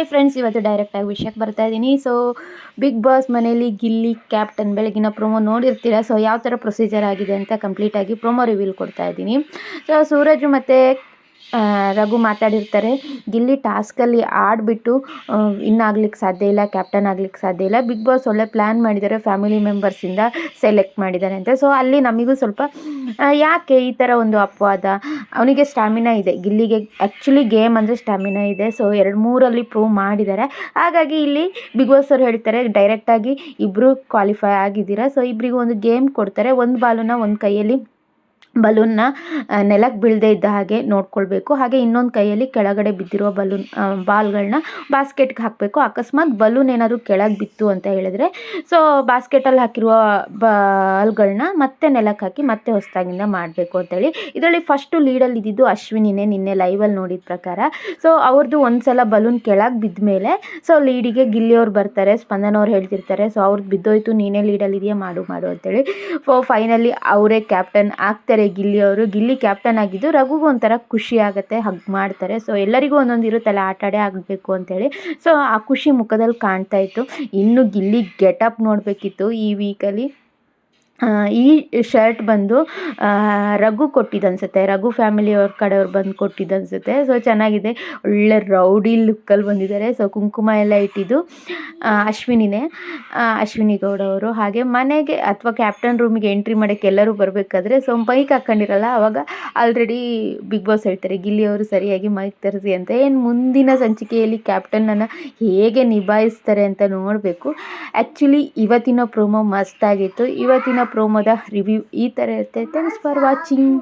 Hi friends ಇವತ್ತು ಡೈರೆಕ್ಟಾಗಿ ವಿಷಯಕ್ಕೆ ಬರ್ತಾ ಇದ್ದೀನಿ. ಸೊ ಬಿಗ್ ಬಾಸ್ ಮನೇಲಿ ಗಿಲ್ಲಿ ಕ್ಯಾಪ್ಟನ್ ಬೆಳಗಿನ ಪ್ರೊಮೋ ನೋಡಿರ್ತೀರ? ಸೊ ಯಾವ ಥರ ಪ್ರೊಸೀಜರ್ ಆಗಿದೆ ಅಂತ ಕಂಪ್ಲೀಟಾಗಿ ಪ್ರೊಮೋ ರಿವೀಲ್ ಕೊಡ್ತಾ ಇದ್ದೀನಿ. ಸೊ ಸೂರಜ್ ಮತ್ತು ರಘು ಮಾತಾಡಿರ್ತಾರೆ, ಗಿಲ್ಲಿ ಟಾಸ್ಕಲ್ಲಿ ಆಡಿಬಿಟ್ಟು ಇನ್ನಾಗ್ಲಿಕ್ಕೆ ಸಾಧ್ಯ ಇಲ್ಲ, ಕ್ಯಾಪ್ಟನ್ ಆಗ್ಲಿಕ್ಕೆ ಸಾಧ್ಯ ಇಲ್ಲ, ಬಿಗ್ ಬಾಸ್ ಒಳ್ಳೆ ಪ್ಲ್ಯಾನ್ ಮಾಡಿದ್ದಾರೆ, ಫ್ಯಾಮಿಲಿ ಮೆಂಬರ್ಸಿಂದ ಸೆಲೆಕ್ಟ್ ಮಾಡಿದ್ದಾರೆ ಅಂತ. ಸೊ, ಅಲ್ಲಿ ನಮಗೂ ಸ್ವಲ್ಪ ಯಾಕೆ ಈ ಥರ ಒಂದು ಅಪವಾದ? ಅವನಿಗೆ ಸ್ಟ್ಯಾಮಿನಾ ಇದೆ, ಗಿಲ್ಲಿಗೆ ಆ್ಯಕ್ಚುಲಿ ಗೇಮ್ ಅಂದರೆ ಸ್ಟ್ಯಾಮಿನಾ ಇದೆ, ಸೊ ಎರಡು ಮೂರಲ್ಲಿ ಪ್ರೂವ್ ಮಾಡಿದ್ದಾರೆ. ಹಾಗಾಗಿ ಇಲ್ಲಿ ಬಿಗ್ ಬಾಸ್ ಅವರು ಹೇಳ್ತಾರೆ ಡೈರೆಕ್ಟಾಗಿ ಇಬ್ಬರು ಕ್ವಾಲಿಫೈ ಆಗಿದ್ದೀರಾ. ಸೊ ಇಬ್ಬರಿಗೂ ಒಂದು ಗೇಮ್ ಕೊಡ್ತಾರೆ, ಒಂದು ಬಾಲನ್ನು ಒಂದು ಕೈಯಲ್ಲಿ ಬಲೂನ್ನ ನೆಲಕ್ಕೆ ಬೀಳದೆ ಇದ್ದ ಹಾಗೆ ನೋಡ್ಕೊಳ್ಬೇಕು. ಹಾಗೆ ಇನ್ನೊಂದು ಕೈಯಲ್ಲಿ ಕೆಳಗಡೆ ಬಿದ್ದಿರುವ ಬಲೂನ್ ಬಾಲ್ಗಳನ್ನ ಬಾಸ್ಕೆಟ್ಗೆ ಹಾಕಬೇಕು. ಅಕಸ್ಮಾತ್ ಬಲೂನ್ ಏನಾದರೂ ಕೆಳಗೆ ಬಿತ್ತು ಅಂತ ಹೇಳಿದ್ರೆ, ಸೊ ಬಾಸ್ಕೆಟಲ್ಲಿ ಹಾಕಿರುವ ಬಾಲ್ಗಳನ್ನ ಮತ್ತೆ ನೆಲಕ್ಕೆ ಹಾಕಿ ಮತ್ತೆ ಹೊಸದಾಗಿಂದ ಮಾಡಬೇಕು ಅಂತೇಳಿ. ಇದರಲ್ಲಿ ಫಸ್ಟು ಲೀಡಲ್ಲಿ ಇದ್ದಿದ್ದು ಅಶ್ವಿನಿನೇ ನಿನ್ನೆ ಲೈವಲ್ಲಿ ನೋಡಿದ ಪ್ರಕಾರ. ಸೊ ಅವ್ರದ್ದು ಒಂದು ಸಲ ಬಲೂನ್ ಕೆಳಗೆ ಬಿದ್ದ ಮೇಲೆ ಸೊ ಲೀಡಿಗೆ ಗಿಲ್ಲಿಯವ್ರು ಬರ್ತಾರೆ ಸ್ಪಂದನ ಅವ್ರು ಹೇಳ್ತಿರ್ತಾರೆ, ಸೊ ಅವ್ರದ್ದು ಬಿದ್ದೋಯ್ತು, ನೀನೇ ಲೀಡಲ್ಲಿ ಇದೆಯಾ, ಮಾಡು ಮಾಡು ಅಂತೇಳಿ. ಸೊ ಫೈನಲಿ ಅವರೇ ಕ್ಯಾಪ್ಟನ್ ಆಗ್ತಾರೆ. ಗಿಲ್ಲಿ ಅವರು. ಗಿಲ್ಲಿ ಕ್ಯಾಪ್ಟನ್ ಆಗಿದ್ದು ರಘುಗೂ ಒಂಥರ ಖುಷಿ ಆಗುತ್ತೆ, ಹಗ್ ಮಾಡ್ತಾರೆ. ಸೊ ಎಲ್ಲರಿಗೂ ಒಂದೊಂದು ಇರುತ್ತಲ್ಲ ಆಟಾಡೇ ಆಗಬೇಕು ಅಂತೇಳಿ. ಸೊ ಆ ಖುಷಿ ಮುಖದಲ್ಲಿ ಕಾಣ್ತಾ ಇತ್ತು. ಇನ್ನು ಗಿಲ್ಲಿ ಗೆಟಪ್ ನೋಡಬೇಕಿತ್ತು ಈ ವೀಕಲ್ಲಿ ಈ ಶರ್ಟ್ ಬಂದು ರಘು ಕೊಟ್ಟಿದ್ದು ಅನಿಸುತ್ತೆ ರಘು ಫ್ಯಾಮಿಲಿಯವ್ರ ಕಡೆಯವ್ರು ಬಂದು ಕೊಟ್ಟಿದ್ದು ಅನಿಸುತ್ತೆ ಸೊ ಚೆನ್ನಾಗಿದೆ. ಒಳ್ಳೆ ರೌಡಿ ಲುಕ್ಕಲ್ಲಿ ಬಂದಿದ್ದಾರೆ. ಸೊ ಕುಂಕುಮ ಎಲ್ಲ ಇಟ್ಟಿದ್ದು ಅಶ್ವಿನಿನೇ. ಅಶ್ವಿನಿ ಗೌಡ ಅವರು. ಹಾಗೆ ಮನೆಗೆ ಅಥವಾ ಕ್ಯಾಪ್ಟನ್ ರೂಮಿಗೆ ಎಂಟ್ರಿ ಮಾಡೋಕ್ಕೆ ಎಲ್ಲರೂ ಬರಬೇಕಾದ್ರೆ ಸೊ ಮೈಕ್ ಹಾಕ್ಕೊಂಡಿರಲ್ಲ ಆವಾಗ ಆಲ್ರೆಡಿ ಬಿಗ್ ಬಾಸ್ ಹೇಳ್ತಾರೆ, ಗಿಲ್ಲಿ ಅವರು ಸರಿಯಾಗಿ ಮೈಕ್ ತರಿಸಿ ಅಂತ. ಏನು ಮುಂದಿನ ಸಂಚಿಕೆಯಲ್ಲಿ ಕ್ಯಾಪ್ಟನ್ನನ್ನು ಹೇಗೆ ನಿಭಾಯಿಸ್ತಾರೆ ಅಂತ ನೋಡಬೇಕು. ಆ್ಯಕ್ಚುಲಿ ಇವತ್ತಿನ ಪ್ರೋಮೋ ಮಸ್ತಾಗಿತ್ತು ಇವತ್ತಿನ ಪ್ರೋಮೋದ ರಿವ್ಯೂ ಈ ಥರ ಇರುತ್ತೆ ಥ್ಯಾಂಕ್ಸ್ ಫಾರ್ ವಾಚಿಂಗ್